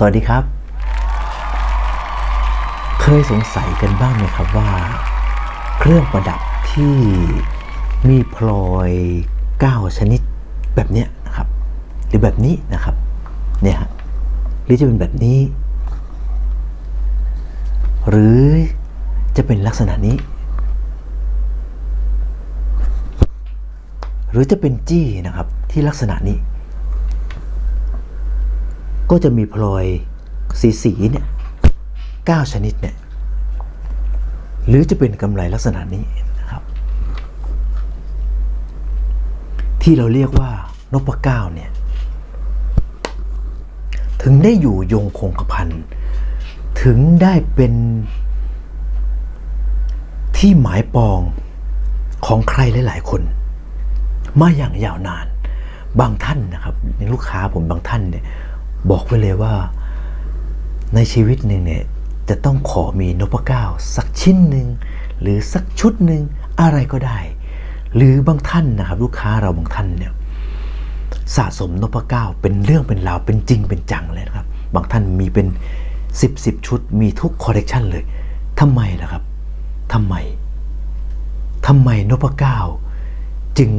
สวัสดีครับ เคยสงสัยกันบ้างไหมครับว่า เครื่องประดับที่มีพลอย 9 ชนิดแบบเนี้ยนะครับ หรือแบบนี้นะครับเนี่ยฮะหรือจะเป็นแบบนี้ หรือจะเป็นลักษณะนี้ หรือจะเป็นจี้นะครับที่ลักษณะนี้ ก็จะมีพลอยสีสีเนี่ยเก้าชนิดเนี่ยหรือจะเป็นกำไรลักษณะนี้นะครับ ที่เราเรียกว่านพเก้าเนี่ยถึงได้อยู่ยงคงกระพันถึงได้เป็นที่หมายปองของใครหลาย ๆ คน มาอย่างยาวนาน บางท่านนะครับในลูกค้าผมบางท่านเนี่ย บอกไว้เลยว่า ในชีวิตหนึ่งเนี่ยจะต้องขอมีนพเก้าสักชิ้นหนึ่งหรือสักชุดหนึ่งอะไรก็ได้ หรือบางท่านนะครับลูกค้าเราบางท่านเนี่ยสะสมนพเก้าเป็นเรื่องเป็นราวเป็นจริงเป็นจังเลยนะครับ บางท่านมีเป็น 10บสชุดมีทุกคอลเลกชันเลยทำไมล่ะครับทำไมทำไมนพเก้าจึง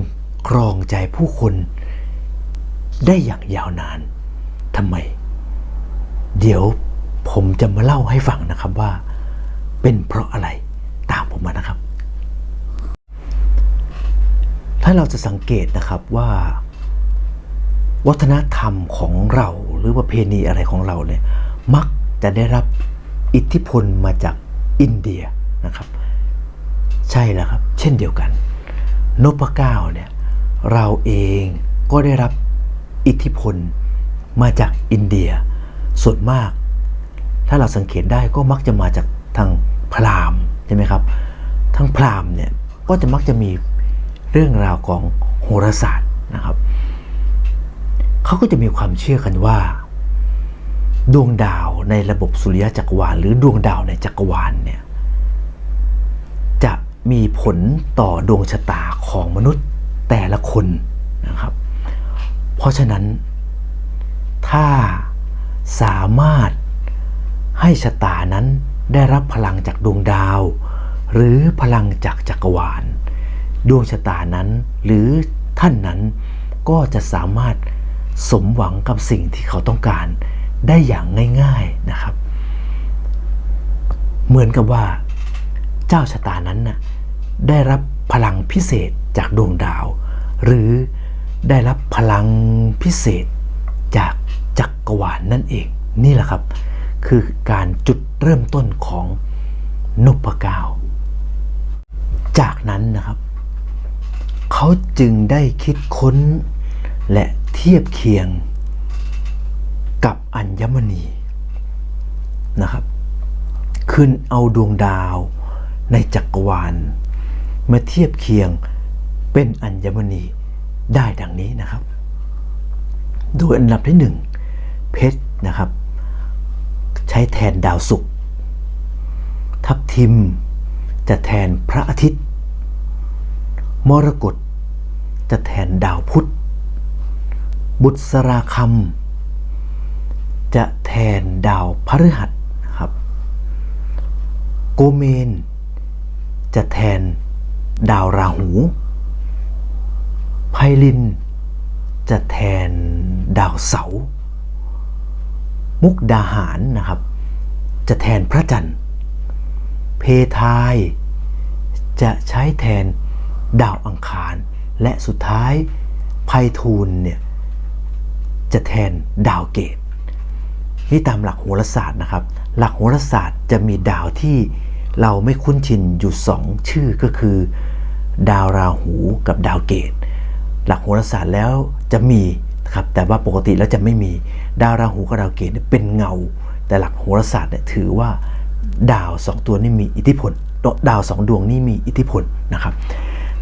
ครองใจผู้คนได้อย่างยาวนาน ทำไม เดี๋ยวผมจะมาเล่าให้ฟังนะครับว่า เป็นเพราะอะไรตามผมมานะครับ ถ้าเราจะสังเกตนะครับว่า วัฒนธรรมของเราหรือประเพณีอะไรของเราเนี่ยมักจะได้รับอิทธิพลมาจากอินเดียนะครับ ใช่แล้วครับ เช่นเดียวกันนพเก้าเนี่ยเราเองก็ได้รับอิทธิพล มาจากอินเดียส่วนมาก ถ้าเราสังเกตได้ก็มักจะมาจากทางพราหมณ์ใช่ไหมครับทางพราหมณ์เนี่ยก็จะมักจะมีเรื่องราวของโหราศาสตร์นะครับเขาก็จะมีความเชื่อกันว่า ดวงดาวในระบบสุริยะจักรวาล หรือดวงดาวในจักรวาลเนี่ยจะมีผลต่อดวงชะตาของมนุษย์แต่ละคนนะครับ เพราะฉะนั้น ถ้าสามารถให้ชะตานั้นได้รับพลังจากดวงดาว หรือพลังจากจักรวาล ดวงชะตานั้น หรือท่านนั้นก็จะสามารถสมหวังกับสิ่งที่เขาต้องการได้อย่างง่ายๆนะครับ เหมือนกับว่า เจ้าชะตานั้นนะได้รับพลังพิเศษจากดวงดาว หรือได้รับพลังพิเศษจาก จักรวาลนนั่นเองนี่แหละครับ คือการจุดเริ่มต้นของนพเก้าจากนั้นนะครับ เขาจึงได้คิดค้นและเทียบเคียงกับอัญมณีนะครับ ขึ้นเอาดวงดาวในจักรวาล มาเทียบเคียงเป็นอัญมณีได้ดังนี้นะครับ โดยอันดับที่หนึ่ง เพชรนะครับ ใช้แทนดาวศุกร์ทับทิมจะแทนพระอาทิตย์ มรกตจะแทนดาวพุธ บุษราคำจะแทนดาวพฤหัสครับ โกเมน จะแทนดาวราหู ไพลิน จะแทนดาวเสาร์ มุกดาหารนะครับ จะแทนพระจันทร์ เพทายจะใช้แทนดาวอังคาร และสุดท้ายไพฑูรย์เนี่ยจะแทนดาวเกตนี่ตามหลักโหราศาสตร์นะครับ หลักโหราศาสตร์จะมีดาวที่เราไม่คุ้นชินอยู่สองชื่อก็คือ ดาวราหูกับดาวเกต หลักโหราศาสตร์แล้วจะมี นะครับแต่ว่าปกติแล้วจะไม่มีดาวราหูกับดาวเกตเป็นเงา แต่หลักโหราศาสตร์เนี่ยถือว่าดาวสองตัวนี้มีอิทธิพล ดาวสองดวงนี้มีอิทธิพลนะครับ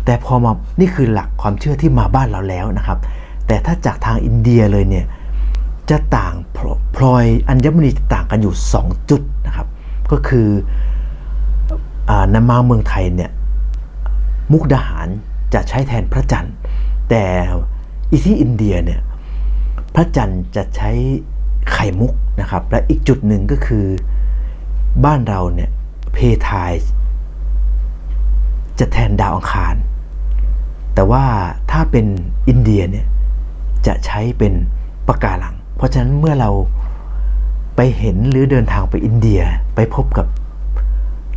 แต่พอมานี่คือหลักความเชื่อที่มาบ้านเราแล้วนะครับ แต่ถ้าจากทางอินเดียเลยเนี่ยจะต่างพลอยอัญมณีจะต่างกันอยู่ 2 จุดนะครับก็คืออานมาเมืองไทยเนี่ยมุกดาหารจะใช้แทนพระจันทร์ แต่อีที่อินเดียเนี่ย ระจันทร์จะใช้ไข่มุกนะครับ และอีกจุดหนึ่งก็คือบ้านเราเนี่ยเพทายจะแทนดาวอังคาร แต่ว่าถ้าเป็นอินเดียเนี่ยจะใช้เป็นปะกการัง เพราะฉะนั้นเมื่อเราไปเห็นหรือเดินทางไปอินเดียไปพบกับ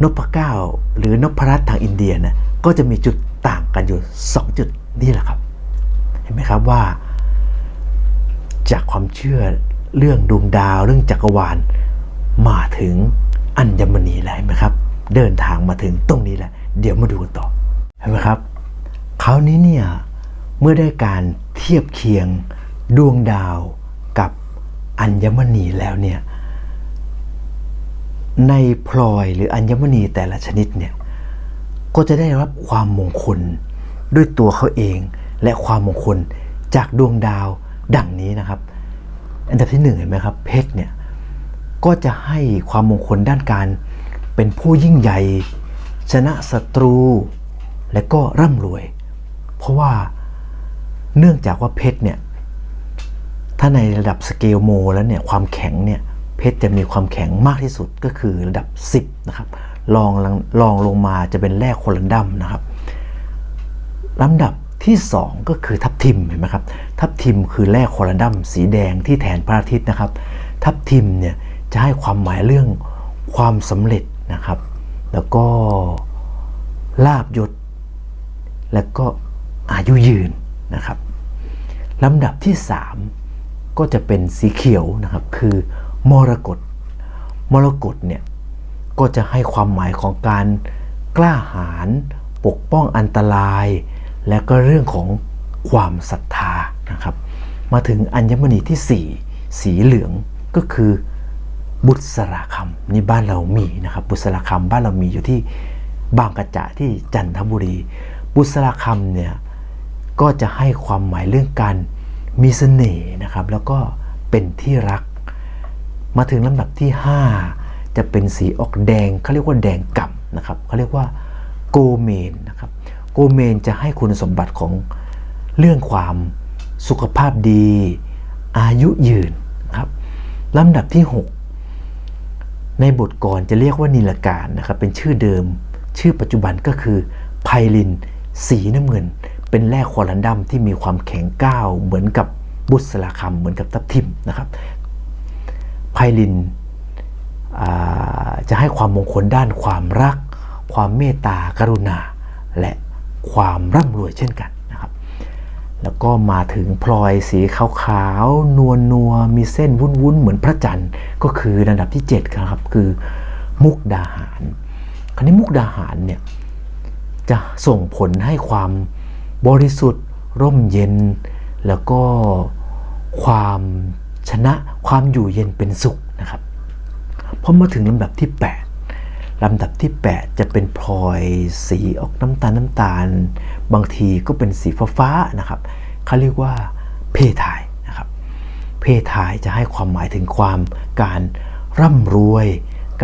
นพเก้าหรือนพรัตน์ทางอินเดียนะก็จะมีจุดต่างกันอยู่ 2 จุดนี่แหละครับ เห็นไหมครับว่า จากความเชื่อเรื่องดวงดาวเรื่องจักรวาล มาถึงอัญมณีแล้วเห็นไหมครับ เดินทางมาถึงตรงนี้แหละ เดี๋ยวมาดูกันต่อเห็นไหมครับคราวนี้เนี่ยเมื่อได้การเทียบเคียงดวงดาวกับอัญมณีแล้วเนี่ยในพลอยหรืออัญมณีแต่ละชนิดเนี่ยก็จะได้รับความมงคลด้วยตัวเขาเอง และความมงคลจากดวงดาว ดังนี้นะครับ อันดับที่หนึ่งเห็นไหมครับเพชรเนี่ยก็จะให้ความมงคลด้านการเป็นผู้ยิ่งใหญ่ ชนะศัตรู และก็ร่ำรวย เพราะว่าเนื่องจากว่าเพชรเนี่ยถ้าในระดับสเกลโมแล้วเนี่ยความแข็งเนี่ยเพชรจะมีความแข็งมากที่สุดก็คือระดับ 10นะครับลองลองลงมาจะเป็นแร่โคลันดัมนะครับลำดับ ที่ 2 ก็คือทับทิมเห็นไหมครับทับทิมคือแร่โคลันดัมสีแดงที่แทนพระอาทิตย์นะครับ ทับทิมเนี่ยจะให้ความหมายเรื่องความสำเร็จนะครับ แล้วก็ลาบยศ และก็อายุยืนนะครับลำดับที่ 3 ก็จะเป็นสีเขียวนะครับ คือมรกตมรกตเนี่ยก็จะให้ความหมายของการกล้าหาญปกป้องอันตราย และก็เรื่องของความศรัทธานะครับ มาถึงอัญมณีที่ 4 สีเหลืองก็คือบุษราคำนี่บ้านเรามีนะครับ บุษราคำบ้านเรามีอยู่ที่บางกระจะที่จันทบุรี บุษราคำเนี่ยก็จะให้ความหมายเรื่องการมีเสน่ห์นะครับ แล้วก็เป็นที่รัก มาถึงลำดับที่ 5 จะเป็นสีออกแดงเขาเรียกว่าแดงก่ำนะครับเขาเรียกว่าโกเมนนะครับ โกเมนจะให้คุณสมบัติของเรื่องความสุขภาพดี อายุยืนครับลำดับที่ 6 ในบทก่อนจะเรียกว่านิลการนะครับเป็นชื่อเดิม ชื่อปัจจุบันก็คือไพลิน สีน้ำเงิน เป็นแร่ควอลันดัมที่มีความแข็งก้าวเหมือนกับบุษราคำเหมือนกับทับทิมนะครับไพลินจะให้ความมงคลด้านความรัก ความเมตตากรุณาและ ความร่ำรวยเช่นกันนะครับ แล้วก็มาถึงพลอยสีขาวๆ นวลนัวมีเส้นวุ้นๆ เหมือนพระจันทร์ก็คือระดับที่ 7 ครับ คือมุกดาหาร คราวนี้มุกดาหารเนี่ยจะส่งผลให้ความบริสุทธิ์ ร่มเย็น แล้วก็ความชนะความอยู่เย็นเป็นสุขนะครับพอมาถึงลำดับที่ 8 ลำดับที่ 8 จะเป็นพลอยสีออกน้ำตาลน้ำตาล บางทีก็เป็นสีฟ้าฟ้านะครับเขาเรียกว่าเพทายนะครับ เพทายจะให้ความหมายถึงความการร่ำรวย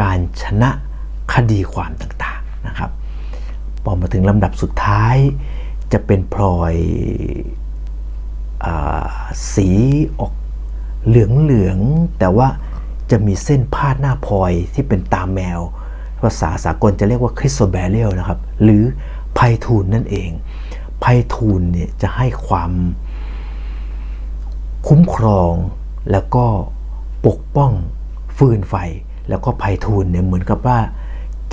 การชนะคดีความต่างๆนะครับพอมาถึงลำดับสุดท้าย จะเป็นพลอยอสีออกเหลืองๆแต่ว่าจะมีเส้นพาดหน้าพลอยที่เป็นตาแมว ภาษาสากลจะเรียกว่าคริสโซแบเรียลนะครับ หรือไพทูลนั่นเองไพทูลเนี่ยจะให้ความคุ้มครองแล้วก็ปกป้องฟืนไฟ แล้วก็ไพทูลเนี่ยเหมือนกับว่า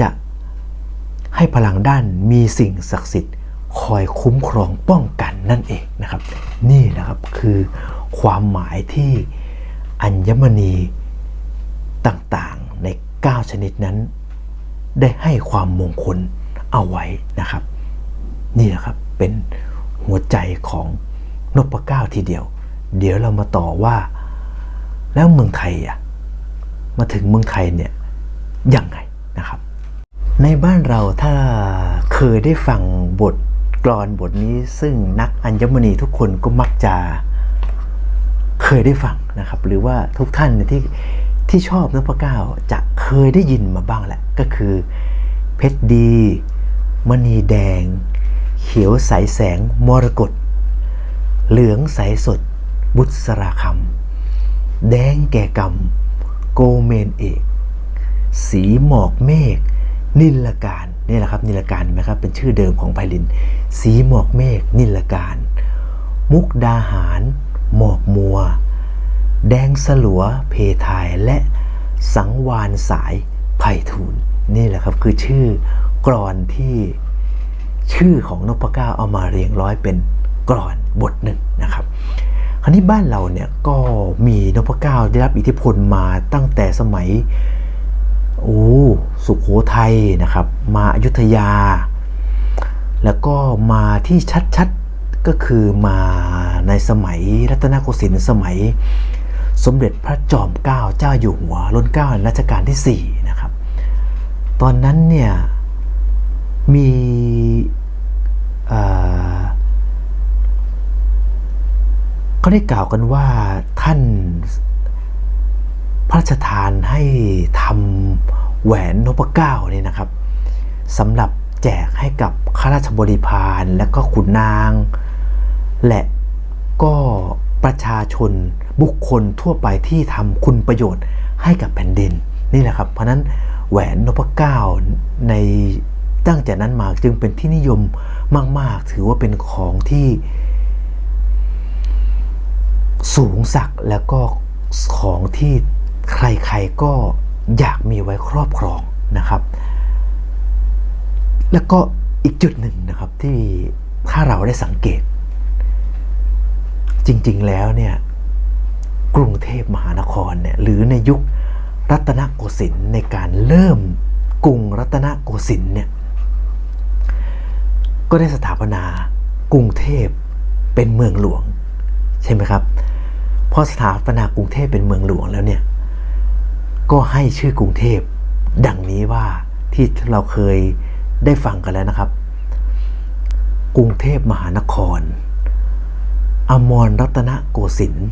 จะให้พลังด้านมีสิ่งศักดิ์สิทธิ์คอยคุ้มครองป้องกันนั่นเองนะครับ นี่นะครับคือความหมายที่อัญมณีต่างๆใน 9 ชนิดนั้น ได้ให้ความมงคลเอาไว้นะครับ นี่นะครับเป็นหัวใจของนพเก้าทีเดียว เดี๋ยวเรามาต่อว่า แล้วเมืองไทยอะมาถึงเมืองไทยเนี่ยยังไงนะครับ ในบ้านเราถ้าเคยได้ฟังบทกลอนบทนี้ซึ่งนักอัญมณีทุกคนก็มักจะเคยได้ฟังนะครับ หรือว่าทุกท่านที่ ที่ชอบนพเก้าจะเคยได้ยินมาบ้างแหละ ก็คือ เพชรดีมณีแดง เขียวใสแสงมรกตเหลืองใสสด บุษราคำแดงแก่กรรม โกเมนเอก สีหมอกเมฆนิลการนี่แหละครับนิลการเห็นไหมครับเป็นชื่อเดิมของไพลิน สีหมอกเมฆนิลการ มุกดาหาร หมอกมัว แดงสลัวเพทายและสังวานสายไผ่ทูลนี่แหละครับคือชื่อกรอนที่ชื่อของนพเก้าเอามาเรียงร้อยเป็นกรอนบทหนึ่งนะครับคราวนี้บ้านเราเนี่ยก็มีนพเก้าได้รับอิทธิพลมาตั้งแต่สมัยโอ้สุขโขทัยนะครับ มาอยุธยา แล้วก็มาที่ชัดๆก็คือมาในสมัยรัตนโกสินทร์สมัย สมเด็จพระจอมเกล้าเจ้าอยู่หัวรัชการัชกาลที่4นะครับ ตอนนั้นเนี่ยมีเอ่อก็ได้กล่าวกันว่าท่านพระราชทานให้ทำแหวนนพเก้าเนี่ยนะครับสำหรับแจกให้กับข้าราชบริพารและก็ขุนนาง และก็ประชาชน บุคคลทั่วไปที่ทำคุณประโยชน์ให้กับแผ่นดินนี่แหละครับ เพราะฉะนั้นแหวนนพเก้าในตั้งแต่นั้นมาจึงเป็นที่นิยมมาก ๆ ถือว่าเป็นของที่ สูงสักแล้วก็ของที่ใครๆก็อยากมีไว้ครอบครองนะครับ แล้วก็อีกจุดหนึ่งนะครับที่ถ้าเราได้สังเกต จริง ๆ แล้วเนี่ย กรุงเทพมหานครเนี่ยหรือในยุครัตนโกสินทร์ในการเริ่มกรุงรัตนโกสินทร์เนี่ยก็ได้สถาปนากรุงเทพเป็นเมืองหลวง ใช่ไหมครับพอสถาปนากรุงเทพเป็นเมืองหลวงแล้วเนี่ยก็ให้ชื่อกรุงเทพดังนี้ว่าที่เราเคยได้ฟังกันแล้วนะครับ กรุงเทพมหานคร อมรรัตนโกสินทร์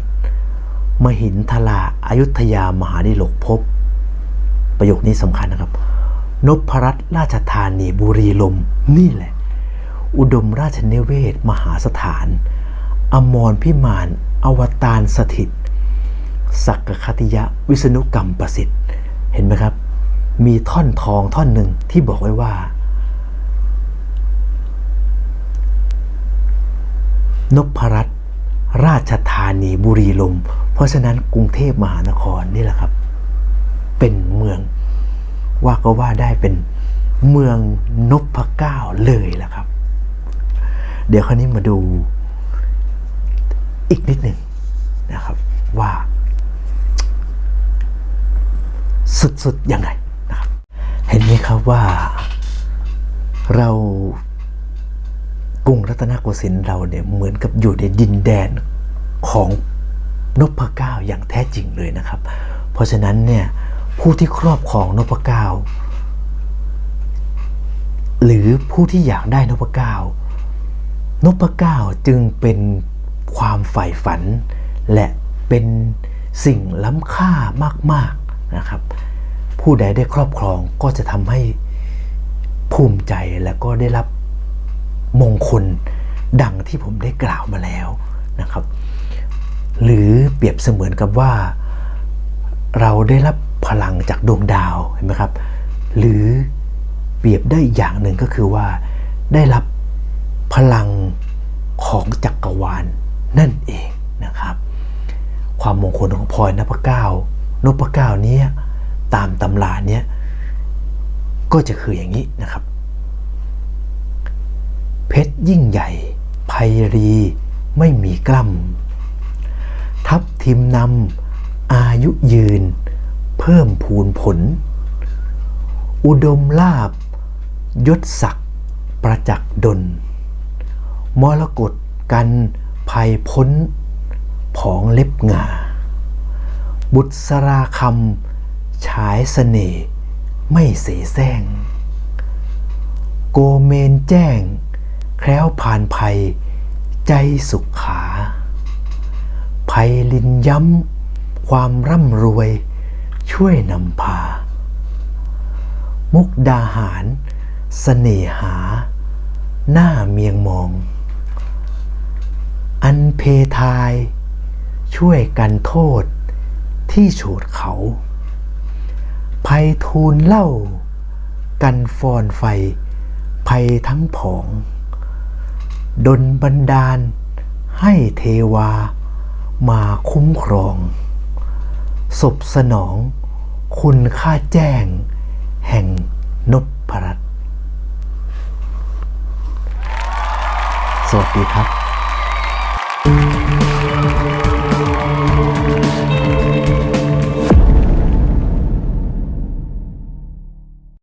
มหินทลาอายุทยามหาดิลกภพประโยคนี้สำคัญนะครับนพรัตน์ราชธานีบุรีลมนี่แหละ อุดมราชนิเวศ มหาสถาน อมรพิมาน อวตารสถิต สักกคติยะวิษณุกรรมประสิทธิ์ เห็นไหมครับ มีท่อนทองท่อนหนึ่งที่บอกไว้ว่า นพรัตน์ ชธานีบุรีลมเพราะฉะนั้นกรุงเทพมหานครนี่แหละครับ เป็นเมืองว่าก็ว่าได้เป็นเมืองนพเก้าเลยแหละครับ เดี๋ยวคราวนี้มาดูอีกนิดหนึ่งนะครับว่า สุดๆยังไงนะครับ เห็นไหมครับว่าเรากรุงรัตนโกสินทร์เราเนี่ยเหมือนกับอยู่ในดินแดน ของนพเก้าอย่างแท้จริงเลยนะครับ เพราะฉะนั้นเนี่ยผู้ที่ครอบครองนพเก้าหรือผู้ที่อยากได้นพเก้านพเก้าจึงเป็นความใฝ่ฝัน และเป็นสิ่งล้ำค่ามากๆนะครับ ผู้ใดได้ครอบครองก็จะทำให้ภูมิใจและก็ได้รับมงคลดังที่ผมได้กล่าวมาแล้วนะครับ หรือเปรียบเสมือนกับว่า เราได้รับพลังจากดวงดาวเห็นไหมครับ หรือเปรียบได้อย่างหนึ่งก็คือว่า ได้รับพลังของจักรวาลนั่นเองนะครับ ความมงคลของพลอยนพเก้านพเก้านี้ตามตำราเนี้ยก็จะคืออย่างนี้นะครับ เพชรยิ่งใหญ่ไพรีไม่มีกล้ำ ทับทิมนำอายุยืน เพิ่มพูนผล อุดมลาบ ยศศักดิ์ประจักษ์ดล มรกตกันภัยพ้น ผองเล็บงา บุตรสราคำฉายสเสน่ห์ไม่เสแสร้ง โกเมนแจ้ง แคล้วผ่านภัย ใจสุขขา ภัยลินย้ำ ความร่ำรวย ช่วยนำพา มุกดาหารสเสน่หา หน้าเมียงมอง อันเพทาย ช่วยกันโทษที่โฉดเขา ภัยทูลเล่า กันฟอนไฟ ภัยทั้งผอง ดนบันดาลให้เทวา มาคุ้มครองศบสนองคุณค่าแจ้ง แห่งนบพรัตน์สวัสดีครับ